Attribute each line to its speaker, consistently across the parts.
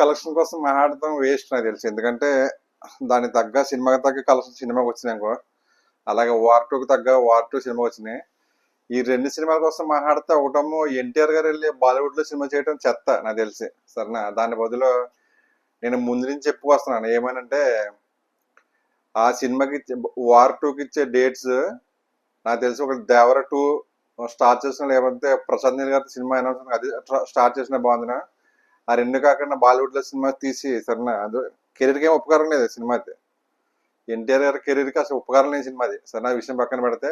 Speaker 1: Collection కోసం మాట్లాడటం waste నాకు తెలిసి. ఎందుకంటే దానికి తగ్గ సినిమాకి తగ్గ కలెక్షన్ సినిమాకి వచ్చినాయి అలాగే వార్ టూకి తగ్గ వార్ టూ సినిమా వచ్చినాయి. ఈ రెండు సినిమాల కోసం మాట్లాడితే ఒకటేమో ఎన్టీఆర్ గారు వెళ్ళి బాలీవుడ్లో సినిమా చేయడం చెత్త నాకు తెలిసి. సరేనా? దాని బదులు నేను ముందు నుంచి చెప్పుకొస్తున్నాను. ఏమనంటే ఆ సినిమాకి వార్ టూకి ఇచ్చే డేట్స్ నాకు తెలిసి ఒక దేవర టూ స్టార్ట్ చేసిన లేకపోతే ప్రసాద్ నీల్ గారి సినిమా అనౌన్స్ అది స్టార్ట్ చేసిన బాగుందినా? ఆ రెండు కాకుండా బాలీవుడ్లో సినిమా తీసి సరేనా? అది కెరీర్కి ఏం ఉపకారం లేదు సినిమా అయితే. ఎన్టీఆర్ గారి కెరీర్కి అసలు ఉపకారం లేని సినిమా అది. సరేనా? విషయం పక్కన పెడితే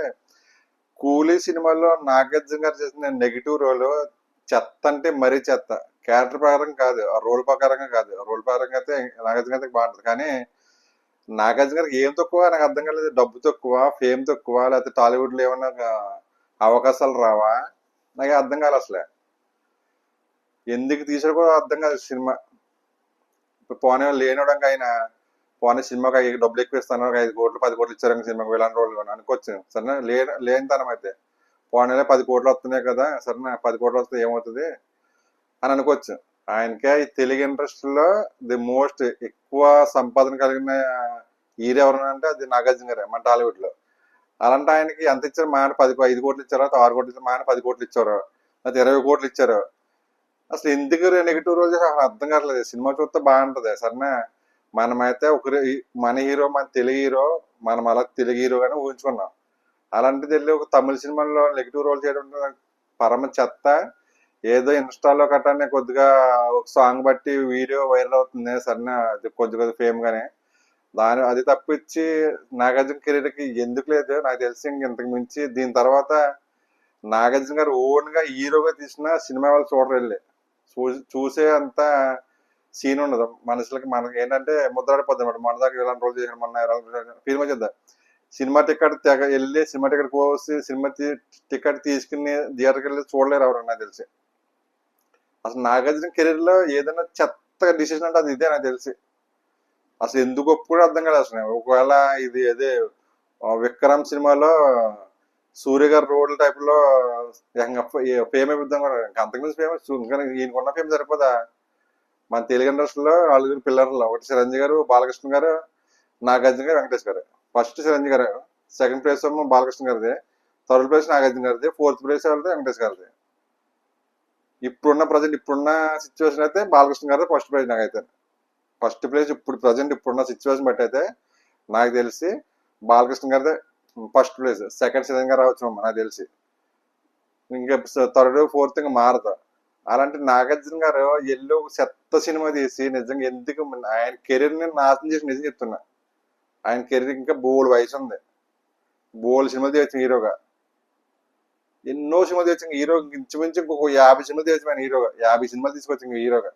Speaker 1: కూలీ సినిమాలో నాగార్జున గారు చేసిన నెగిటివ్ రోల్ చెత్త అంటే మరీ చెత్త. క్యారెక్టర్ ప్రకారం కాదు. ఆ రోల్ ప్రకారంగా కాదు. రోల్ ప్రకారంగా అయితే నాగార్జున గారికి బాగుంటుంది. కానీ నాగార్జున గారికి ఏం తక్కువ? నాకు అర్థం కాలేదు. డబ్బు తక్కువ ఫేమ్ తక్కువ లేకపోతే టాలీవుడ్లో ఏమైనా ఏమన్నా అవకాశాలు రావా? నాకు అర్థం కాలేదు అసలే. ఎందుకు తీసారు కూడా అర్థం కాదు సినిమా. ఇప్పుడు పోనే లేనడం ఆయన పోనీ సినిమాకి ఐదు డబ్బులు ఎక్కువ ఇస్తాను ఐదు కోట్లు పది కోట్లు ఇచ్చారు సినిమాకి వేలాంటి రోజులు అని అనుకోవచ్చు. సరే లేని తనం అయితే. పోనీలే పది కోట్లు వస్తున్నాయి కదా సరే పది కోట్లు వస్తే ఏమవుతుంది అని అనుకోవచ్చు. ఆయనకే ఈ తెలుగు ఇండస్ట్రీలో ది మోస్ట్ ఎక్కువ సంపాదన కలిగిన హీరో ఎవరైనా అంటే అది నాగార్జున గారే మన టాలీవుడ్లో. అలాంటి ఆయనకి ఎంత ఇచ్చారు? మా ఆయన పది ఐదు కోట్లు ఇచ్చారు ఆరు కోట్లు ఇచ్చారు మా ఆయన పది కోట్లు ఇచ్చారు లేకపోతే ఇరవై కోట్లు ఇచ్చారు. అసలు ఎందుకు నెగిటివ్ రోల్ చేసి అసలు అర్థం కావట్లేదు. సినిమా చూస్తే బాగుంటుంది. సరేనా? మనమైతే ఒక మన హీరో మన తెలుగు హీరో మనం అలా తెలుగు హీరో గానే ఊహించుకున్నాం. అలాంటిది వెళ్ళి ఒక తమిళ సినిమాలో నెగిటివ్ రోల్ చేయడం పరమ చెత్త. ఏదో ఇన్స్టాలో కట్టానే కొద్దిగా ఒక సాంగ్ బట్టి వీడియో వైరల్ అవుతుంది. సరేనా? అది కొద్ది కొద్ది ఫేమ్ గానే. దాని అది తప్పించి నాగార్జున కెరీర్కి ఎందుకు లేదు? నాకు తెలిసి ఇంతకు మించి దీని తర్వాత నాగార్జున గారు ఓన్గా హీరోగా తీసిన సినిమా వాళ్ళు చూడరు వెళ్ళి. చూసే అంత సీన్ ఉండదు. మనుషులకి మనకి ఏంటంటే ముద్రాడిపోద్ది అనమాట మన దగ్గర ఇలాంటి రోజు చేసిన మొన్న ఫిల్మ్ చేద్దాం సినిమా టికెట్ తెగ వెళ్ళి సినిమా టికెట్ కోసి సినిమా టికెట్ తీసుకుని థియేటర్కి వెళ్ళి చూడలేరు ఎవరు నాకు తెలిసి. అసలు నాగార్జున కెరీర్లో ఏదైనా చెత్తగా డిసిషన్ అంటే అది ఇదే నాకు తెలిసి. అసలు ఎందుకు ఒప్పుడు అర్థం కాదు అసలు ఒకవేళ ఇది అదే విక్రమ్ సినిమాలో సూర్య గారు రోడ్ల టైప్లో ఫేమ్ అయిపోద్దాం కూడా ఇంకా అంతకుమించి ఫేమస్ ఇంకా ఈయనకున్న ఫేమ్ సరిపోదా? మన తెలుగు ఇండస్ట్రీలో నలుగురు పిల్లర్లు. ఒకటి చిరంజీవి గారు బాలకృష్ణ గారు నాగార్జున గారు వెంకటేష్ గారు. ఫస్ట్ చిరంజీవి గారు. సెకండ్ ప్లేస్ ఏమో బాలకృష్ణ గారిది. థర్డ్ ప్లేస్ నాగార్జున గారిది. ఫోర్త్ ప్లేస్ ఎవరిది? వెంకటేష్ గారిది. ఇప్పుడున్న ప్రజెంట్ ఇప్పుడున్న సిచ్యువేషన్ అయితే బాలకృష్ణ గారిది ఫస్ట్ ప్లేస్ నాకైతే. ఫస్ట్ ప్లేస్ ఇప్పుడు ప్రజెంట్ ఇప్పుడున్న సిచ్యువేషన్ బట్టి అయితే నాకు తెలిసి బాలకృష్ణ గారిదే ఫస్ట్ ప్లేస్ సెకండ్ సీజన్ గారు రావచ్చు నాకు తెలిసి. ఇంకా థర్డ్ ఫోర్త్ ఇంకా మారదు. అలాంటి నాగార్జున గారు ఎల్లో చెత్త సినిమా తీసి నిజంగా ఎందుకు ఆయన కెరీర్ని నాశనం చేసి నిజం చెప్తున్నా. ఆయన కెరీర్ ఇంకా బోల్డ్ వయసు ఉంది. బోల్డ్ సినిమాలు తీయచ్చు హీరోగా. ఎన్నో సినిమాలు తీయచ్చు హీరో ఇంచుమించు ఇంకొక యాభై సినిమాలు తీయచ్చు ఆయన హీరోగా. యాభై సినిమాలు తీసుకొచ్చు ఇంకా హీరోగా.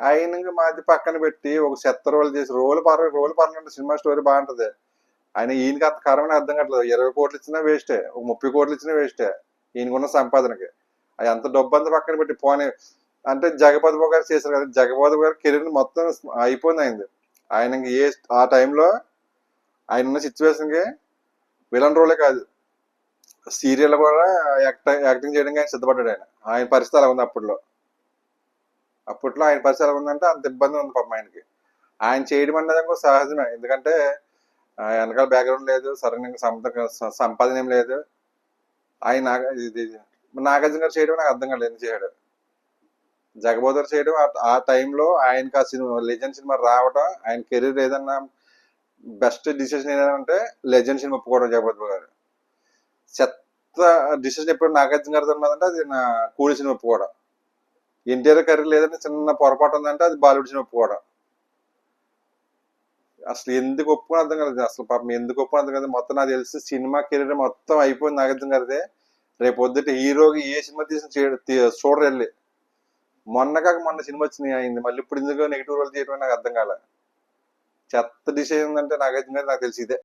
Speaker 1: ఆయన ఇంకా మాది పక్కన పెట్టి ఒక చెత్త రోల్ చేసి రోల్ పర్లేదు రోల్ పర్లేదు సినిమా స్టోరీ బాగుంటది. ఆయన ఈయనకి అంత కరమని అర్థం కావట్లేదు. ఇరవై కోట్లు ఇచ్చినా వేస్టే ఒక ముప్పై కోట్లు ఇచ్చినా వేస్టే ఈయనకున్న సంపాదనకి. అది అంత డబ్బు అంత పక్కన పెట్టి పోనీ. అంటే జగపతి బాబు గారు చేశారు కదా జగపతి గారు గారి కెరీర్ మొత్తం అయిపోయింది అయింది. ఆయన ఏ ఆ టైంలో ఆయన ఉన్న సిచ్యువేషన్కి విలన్ రోలే కాదు. సీరియల్ కూడా యాక్ట్ యాక్టింగ్ చేయడానికి ఆయన సిద్ధపడ్డాడు ఆయన. ఆయన పరిస్థితి అలా ఉంది అప్పట్లో? అప్పట్లో ఆయన పరిస్థితి ఎలా ఉందంటే అంత ఇబ్బంది ఉంది పాపం ఆయనకి. ఆయన చేయడం అనేది ఒక సహజమే. ఎందుకంటే వెనకాల బ్యాక్గ్రౌండ్ లేదు సరైన సంపద సంపాదన ఏం లేదు. ఆయన ఇది నాగార్జున గారు చేయడం నాకు అర్థం కాలేదు ఎందుకు చేయడు? జగబోధర్ చేయడం ఆ- టైంలో ఆయనకి ఆ సినిమా లెజెండ్ సినిమా రావడం ఆయన కెరీర్ ఏదన్నా బెస్ట్ డిసిషన్ ఏదంటే లెజెండ్ సినిమా ఒప్పుకోవడం జగపతి గారు. చెత్త డిసిషన్ ఎప్పుడు నాగార్జున గారితో ఉన్నదంటే అది నా కూలి సినిమా ఒప్పుకోవడం. ఎన్టీఆర్ కెరీర్ లేదంటే చిన్న పొరపాటు ఉందంటే అది బాలీవుడ్ సినిమా ఒప్పుకోవడం. అసలు ఎందుకు ఒప్పుకుని అర్థం కాలేదు. అసలు పాపం ఎందుకు ఒప్పుకుని అర్థం కాదు మొత్తం నాకు తెలిసి సినిమా కెరీర్ మొత్తం అయిపోయింది నాకు అర్థం గారిదే రేపు పొద్దుట హీరోకి ఏ సినిమా తీసిన చూడరు వెళ్ళి. మొన్న కాక మొన్న సినిమా వచ్చినాయి అయింది. మళ్ళీ ఇప్పుడు ఎందుకు నెగిటివ్ రోల్ చేయడం నాకు అర్థం కాలే. చెత్త డిసిషన్ అంటే నాగార్జున గారు నాకు తెలిసి ఇదే.